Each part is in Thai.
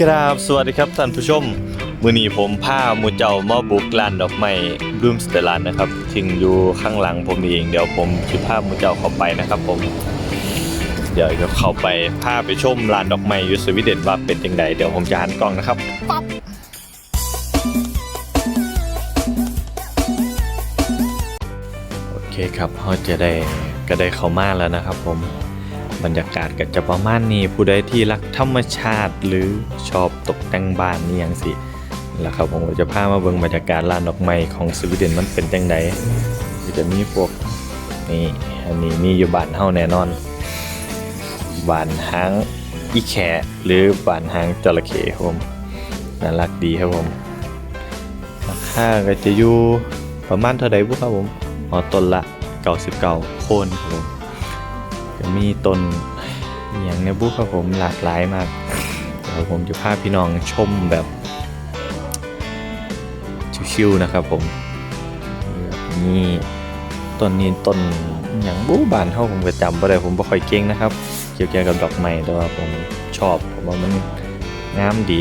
กราบสวัสดีครับท่านผู้ชม มื้อนี้ผมพาหมูเจ้ามาบุกร้านดอกไม้บลูมสเตอร์ลานนะครับถึงอยู่ข้างหลังผมนี่เองเดี๋ยวผมจะพาหมูเจ้าเข้าไปนะครับผม เดี๋ยวจะเข้าไปพาไปชมร้านดอกไม้ยูสวีเดนว่าเป็นยังไงเดี๋ยวผมจะหันกล้องนะครับโอเคครับเราจะได้ก็ได้เข้ามาแล้วนะครับผม บรรยากาศก็จะประมาณนี้ผู้ใดที่รักธรรมชาติหรือชอบตกแต่งบ้านนี่ยังสิแล้วครับผมจะพามาเบิ่งบรรยากาศร้านดอกไม้ของสวีเดนมันเป็นจังไดจะมีพวกนี่อันนี้มีอยู่บ้านเฮาแน่นอนบ้านหางอีแขหรือบ้านหางจระเข้ครับผมน่ารักดีครับผมราคาก็จะอยู่ประมาณเท่าใดบุครับผมอ๋อต้นละ99โคนครับผม มีต้นอย่างในบุครับผมหลากหลายมากเดี๋ยวผมจะพาพี่น้องชมแบบชิวๆนะครับผมนี่ต้นนี้ต้นอย่างบูบานเท่าผมก็จำบ่ได้ผมบ่ค่อยเก่งนะครับ เกี่ยวกับดอกไม้แต่ว่าผมชอบผมว่ามันงามดี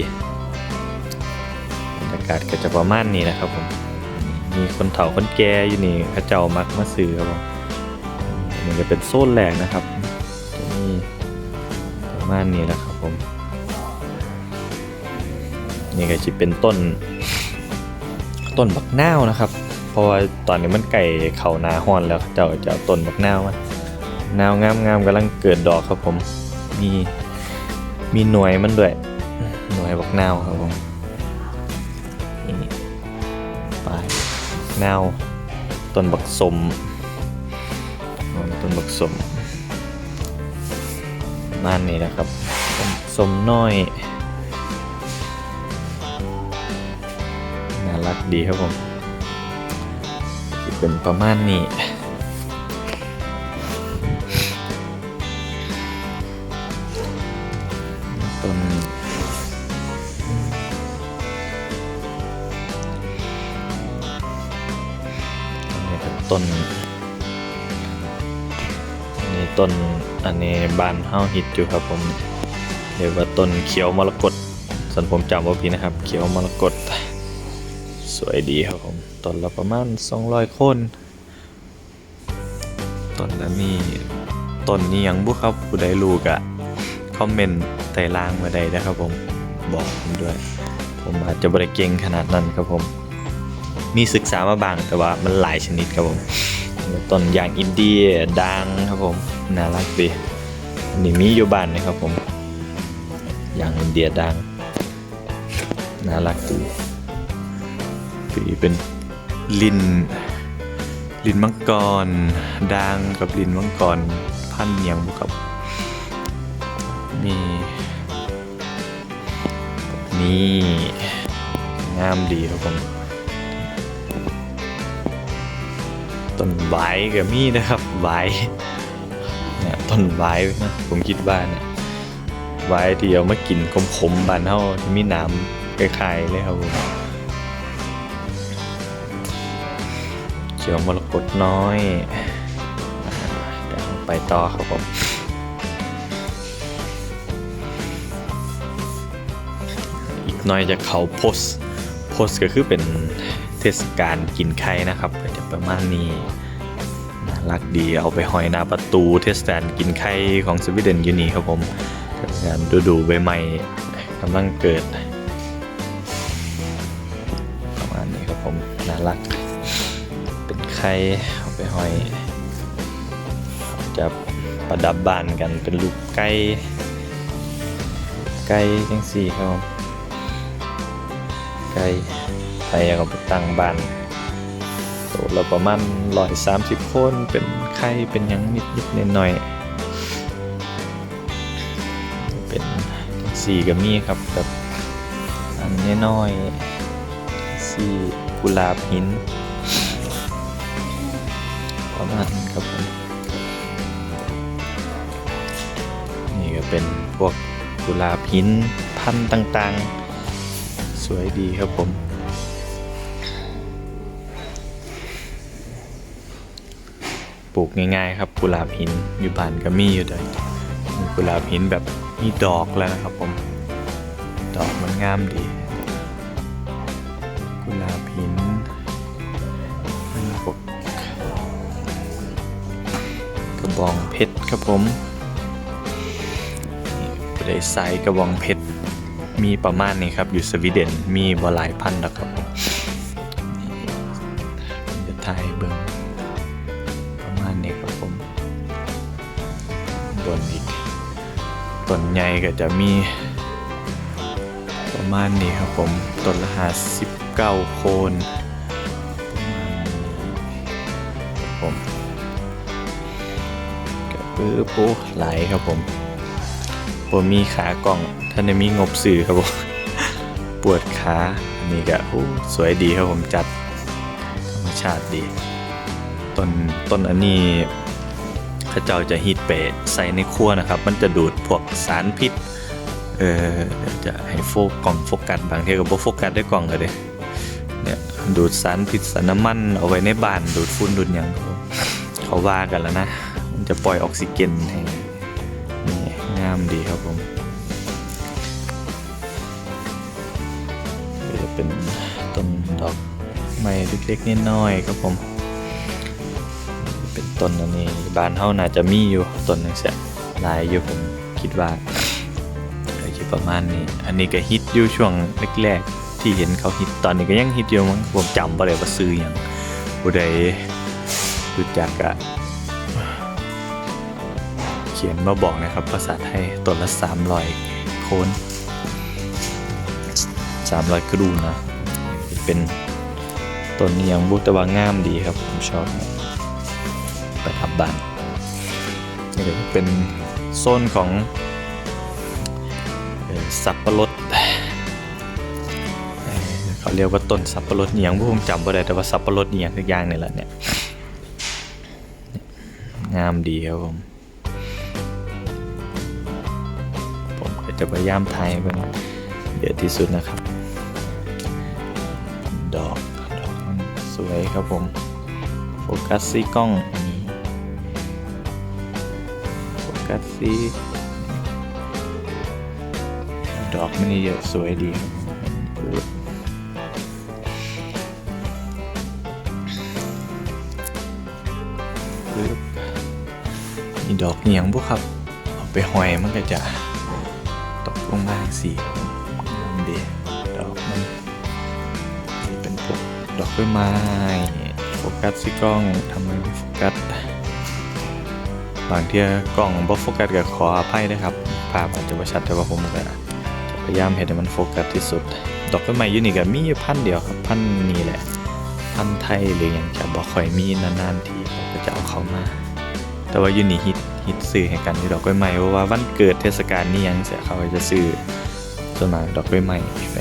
บรรยากาศก็จะประมาณนี้นะครับผมมีคนเฒ่าคนแก่อยู่นี่เขาเจ้ามักมาซื้อครับผมอันนี่ก็เป็นโซนแรกนะครับ มาณนี้แหละครับผม นี่ก็จะเป็นต้น ต้นบักนาวนะครับ เพราะว่าตอนนี้มันไก่เข่านาฮอนแล้วเจ้าจะเอาต้นบักนาวมานาวงามๆกำลังเกิดดอกครับผม มีมีหน่วยมันด้วย หน่วยบักนาวครับผมนี่ปลาวต้นบักสมต้นบักสม ม่านนี้นะครับสมน้อยน่ารักดีครับผมเป็นประมาณนี้ต้นนี่เป็นต้น ต้นอันนี้บานเฮาฮิตอยู่ครับผมเรียกว่าต้นเขียวมรกตส่วนผมจำว่าพี่นะครับ เขียวมรกตสวยดีครับผมต้นละประมาณ 200 คนต้นละนี่ต้นนี้ยังบุครับผู้ใดรู้กะคอมเมนต์ใต้ล่างมาได้นะครับผมบอกผมด้วย ผมอาจจะบริเก่งขนาดนั้นครับผม มีศึกษามาบ้างแต่ว่ามันหลายชนิดครับผมต้นยางอินเดียดังครับผม น่ารักดีอันนี้มีอยู่บ้านนะครับผมยางอินเดียดังน่ารักดีปีเป็นลินลินมังกรดังกับลินมังกรพันเนียงบุครับมีนี่งามดีครับผมต้นไว้ก็มีนะครับไว้ ต้นไว้นะผมคิดว่าเนี่ยไว้ที่เอามากินขมๆบานเฮาที่มีน้ำคล้ายๆเลยครับผมเขียวมรกตน้อยอ่าเดี๋ยวไปต่อครับผมอีกหน่อยจะเขาโพสโพสก็คือเป็นเทศกาลกินไข่นะครับก็จะประมาณนี้ รักดีเอาไปหอยหน้าประตูเทศกาลกินไข่ของสวีเดนยูนีครับผมเทศกาลฤดูใบไม้กำลังเกิด ประมาณนี้ครับผมน่ารัก เป็นไข่เอาไปหอย จะประดับบ้านกันเป็นลูกไก่ไก่จังสี่ครับผมไก่ไปเอาไปตั้งบ้าน โตเราประมาณร้อยสามสิบคนเป็นไข่เป็นยังนิดนิดหน่อยหน่อยเป็นสี่ก็มีครับแบบอันน้อยสี่กุหลาบหิน ประมาณครับผมนี่ก็เป็นพวกกุหลาบหินพันธุ์ต่างๆ สวยดีครับผม ลูกง่ายๆครับกุหลาบหินอยู่บ้านก็มีอยู่ด้วยกุหลาบหินแบบมีดอกแล้วนะครับผม ดอกมันงามดี กุหลาบหินพวกกระบองเพชรครับผมนี่ผู้ใดใส่กระบองเพชรมีประมาณนี้ครับอยู่สวีเดนมีบหลายพันแล้วครับ บนอีกต้นใหญ่ก็จะมี ประมาณนี้ครับผมต้นละหาสิบเก้าโคนประมาณนี้ครับผมก็คือโอ้หลครับผมผมมีขากล่องท่านมีงบสื่อครับผมปวดขาอันนี้ก็โอ้สวยดีครับผมจัดธรรมชาติดีต้นต้นอันนี้ ข้าเจ้าจะฮิตไปใส่ในครัวนะครับ มันจะดูดพวกสารพิษ เออจะให้โฟกกล่องโฟกัสบางทีก็บ่โฟกัสได้กล่องเลยเนี่ยดูดสารพิษสารน้ำมันเอาไว้ในบ้านดูดฝุ่นดูดยังเขาว่ากันแล้วนะ มันจะปล่อยออกซิเจนให้นี่งามดีครับผมจะเป็นต้นดอกไม้เล็กๆน้อยๆครับผม เป็นต้นอันนี้บ้านเฮาน่าจะมีอยู่ต้นหนึงเสียหลายอยู่ผมคิดว่าก็คิดประมาณนี้ อันนี้ก็ฮิตอยู่ช่วงแรกๆที่เห็นเขาฮิตตอนนี้ก็ยังฮิตอยู่มั้งผมจำบ่ได้ว่าซื้อหยังผู้ใดรู้จักอะเขียนมาบอกนะครับ ภาษาไทยต้นละ300โคน300กรูนะเป็นต้นนี้ยังบุตว่างามดีครับ ผมชอบประ บ้านนี่ก็จะเป็นโซนของสับปะรดเขาเรียกว่าต้นสับปะรดอหย่างผมจำบ่ได้แต่ว่าสับปะรดอหย่างทุกอย่างนี่แหละเนี่ยงามดีครับผมผมก็จะพยายามถ่ายเป็นเยอะที่สุดนะครับ ดอกดอกสวยครับผม โฟกัสซี่กล้อง กัสซีดอกมันนี่เยอะสวยดีครับปึ๊บมีดอกเหนียงพวกครับเอาไปหอยมันก็จะตกลงมาสีมันดีดอกมันนี่เป็นพวกดอกกล้วยไม้โฟกัสที่กล้องทำไมไม่โฟกัส บางเที่ยกล้องบ่โฟกัสก็ขออภัยนะครับ ภาพอาจจะบ่ชัดแต่ว่าผมก็จะพยายามเห็นให้มันโฟกัสที่สุด ดอกไม้อยู่นี่ก็มีอยู่พันเดียวครับพันนี้แหละ พันไทยหรืออย่างจะบ่ค่อยมีนานๆทีเขาก็จะเอาเข้ามา แต่ว่าอยู่นี่ฮิตฮิตซื้อให้กันอยู่ดอกไม้เพราะว่าวันเกิดเทศกาลนี้ยังเสียเขาจะซื้อส่วนมากดอกไม้ใหม่ไป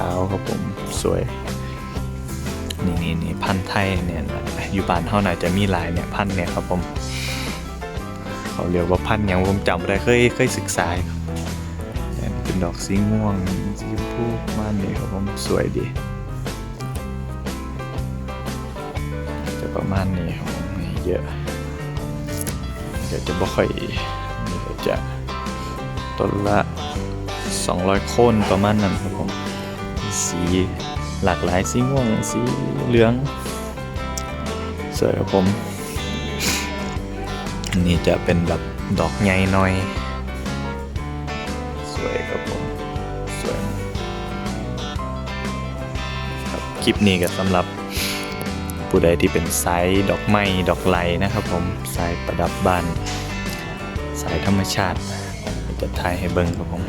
สีขาครับผมสวยนี่นี่นี่พันธุ์ไทยเนี่ยอยู่บ้านเท่าไหร่จะมีหลายเนี่ยพันธุ์เนี่ยครับผมเขาเรียกว่าพันธุ์อย่างผมจำไม่ได้เคยเคยศึกษาเนี่เป็นดอกสีม่วงสีชมพูประมาณนี้ครับผมสวยดีจะประมาณนี้ครับผมนี่เยอะเดี๋ยวจะบ่ค่อยนี่จะต้นละ 200 โคนประมาณนั้นครับผม สีหลากหลายสีม่วงสีเหลือง สวยครับผมอันนี่จะเป็นแบบดอกใหญ่หน่อย สวยครับผม สวยครับคลิปนี้ก็สำหรับผู้ใดที่เป็นสายดอกไม้ดอกไลนะครับผมสายประดับบ้านสายธรรมชาติจะถ่ายให้เบิ่งครับผม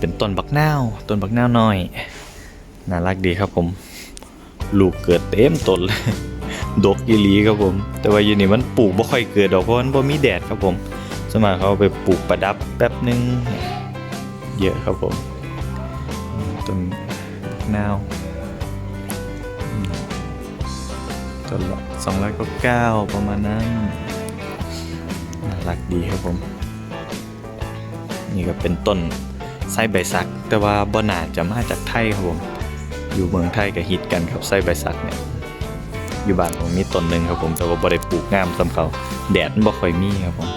เป็นต้นบักนาวต้นบักนาวน้อย น่ารักดีครับผม ลูกเกิดเต็มต้นเลยดกยีลีครับผม แต่ว่าอยู่นี่มันปลูกบ่ค่อยเกิดดอกเพราะมันบ่มีแดดครับผมสมากเขาเอาไปปลูกประดับแป๊บนึงเยอะครับผมต้นบักนาวต้นละสองร้อยเก้าประมาณนั้นน่ารักดีครับผม นี่ก็เป็นต้น ไส้ใบสัก แต่ว่าบ่น่าจะมาจากไทยครับผม อยู่เมืองไทยก็ฮิตกันครับไส้ใบสักเนี่ยอยู่บ้านผมมีต้นหนึ่งครับผมแต่ว่าบ่ได้ปลูกงามสำเขาแดดบ่ค่อยมีครับผม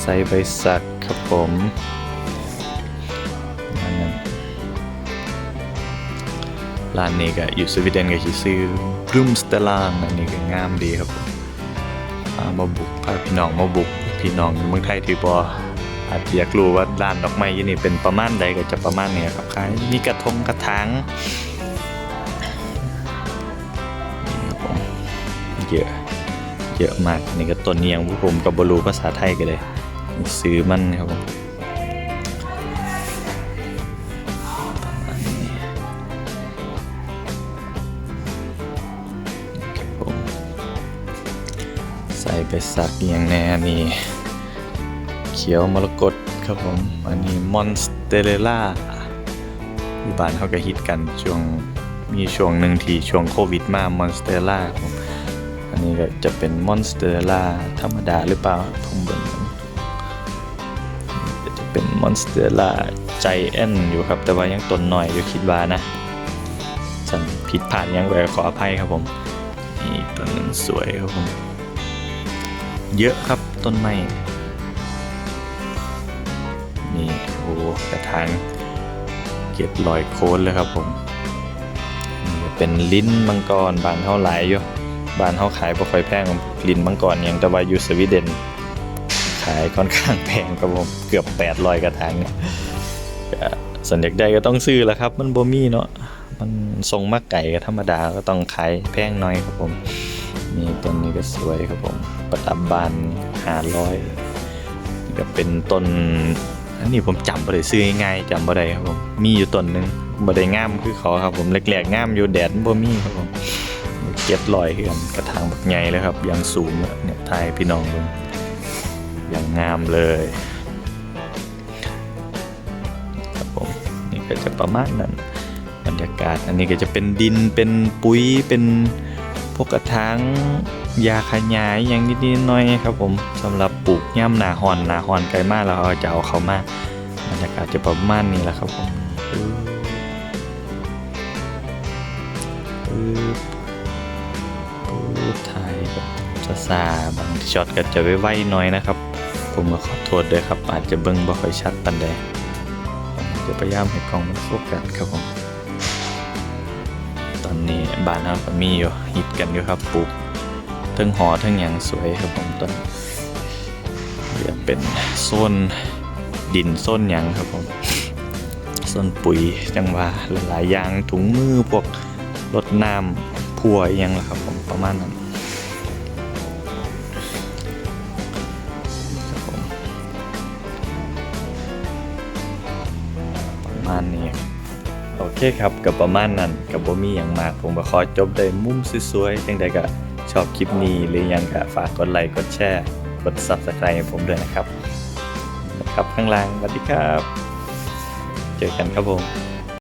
ไซใบสักครับผมนั่นร้านนี้ก็อยู่สวีเดนก็สิซื้อบรูมสเตลานอันนี้ก็งามดีครับผมมาบุกพาพี่น้องมาบุกพี่น้องเมืองไทยที่บ่ อาจจะอยากรู้ว่าร้านดอกไม้ยี่นี่เป็นประมาณใดก็จะประมาณนี้ครับขายมีกระทงกระถางเยอะเยอะมากนี่ก็ต้นเนียงพวกผมกับบรูภาษาไทยกันเลย ซื้อมันครับผมประมาณนี้ครับใส่ไปสักเอียงแน่นี่ ขียวมรกตครับผม อันนี้มอนสเตเรล่าอยู่บ้านเขาก็ฮิตกันช่วงมีช่วงหนึ่งที่ช่วงโควิดมามอนสเตอร่าผมอันนี้ก็จะเป็นมอนสเตอร่าธรรมดาหรือเปล่าผมเบิ่งก่อนจะเป็นมอนสเตอร่าใจแอนอยู่ครับ แต่ว่ายังต้นหน่อยอยู่คิดว่านะฉันผิดพลาดยังไงขออภัยครับผมนี่ต้นหนึงสวยครับผม เยอะครับต้นไม้ นี่โอ้กระถางเก็บรอยโค้นเลยครับผมนี่เป็นลิ้นมังกรบานเท่าหลายอยู่บานเท่าขายบ่ค่อยแพงลิ้นมังกรอย่างแต่ว่าอยู่สวีเดน ขายค่อนข้างแพงครับผมเกือบ800กระถางเนี่ยก็สัญญาใดก็ต้องซื้อแล้วครับ มันบ่มีเนาะมันทรงมากไก่ก็ธรรมดาก็ต้องขายแพงหน่อยครับผมนี่ต้นนี้ก็สวยครับผม ประดับบาน500นี่ก็เป็นต้น อันนี้ผมจำบ่ได้ซื้อง่ายๆจำบ่ได้ครับผมมีอยู่ต้นหนึ่งบ่ได้งามคือเขาครับผมแรกๆงามอยู่แดดบ่มีครับผมเก็บรอยเฮือนกระถางบักใหญ่เลยครับยังสูงอะเนี่ยทายพี่น้องเบิ่งอย่างงามเลยครับผมนี่ก็จะประมาณนั้นบรรยากาศอันนี้ก็จะเป็นดินเป็นปุ๋ยเป็นพวกกระถาง ยาขยายอย่างนิดๆน่อยๆครับผมสำหรับปลูกย่ำหนาหอนหนาหอนไกลมากเราจะเอาเขามาบรรยากาศจะประมาณนี้แหละครับผมถ่ายแบบซาๆบางช็อตก็จะไวๆหน่อยนะครับ ผมก็ขอโทษด้วยครับ อาจจะเบิ่งบ่ค่อยชัดปานใดจะพยายามให้กล้องมันโฟกัสครับผม ตอนนี้บ้านเราก็มีอยู่ฮิตกันอยู่ครับปลูก ทั้งหอทั้งหยังสวยครับผมต้นเรียกเป็นโซนดินโซนหยังครับผมโซนปุ๋ยจังหวะหลายๆอย่างถุงมือพวกรดน้ำพัวอิหยังละครับผมประมาณนั้นครับผมประมาณนี้โอเคครับกับประมาณนั้นกับบ่มีอย่างมากผมก็ขอจบได้มุมสวยๆจังใดก็ ชอบคลิปนี้หรือยังก็ฝากกดไลค์กดแชร์กด Subscribe ให้ผมด้วยนะครับนะครับข้างล่างสวัสดีครับ เจอกันครับผม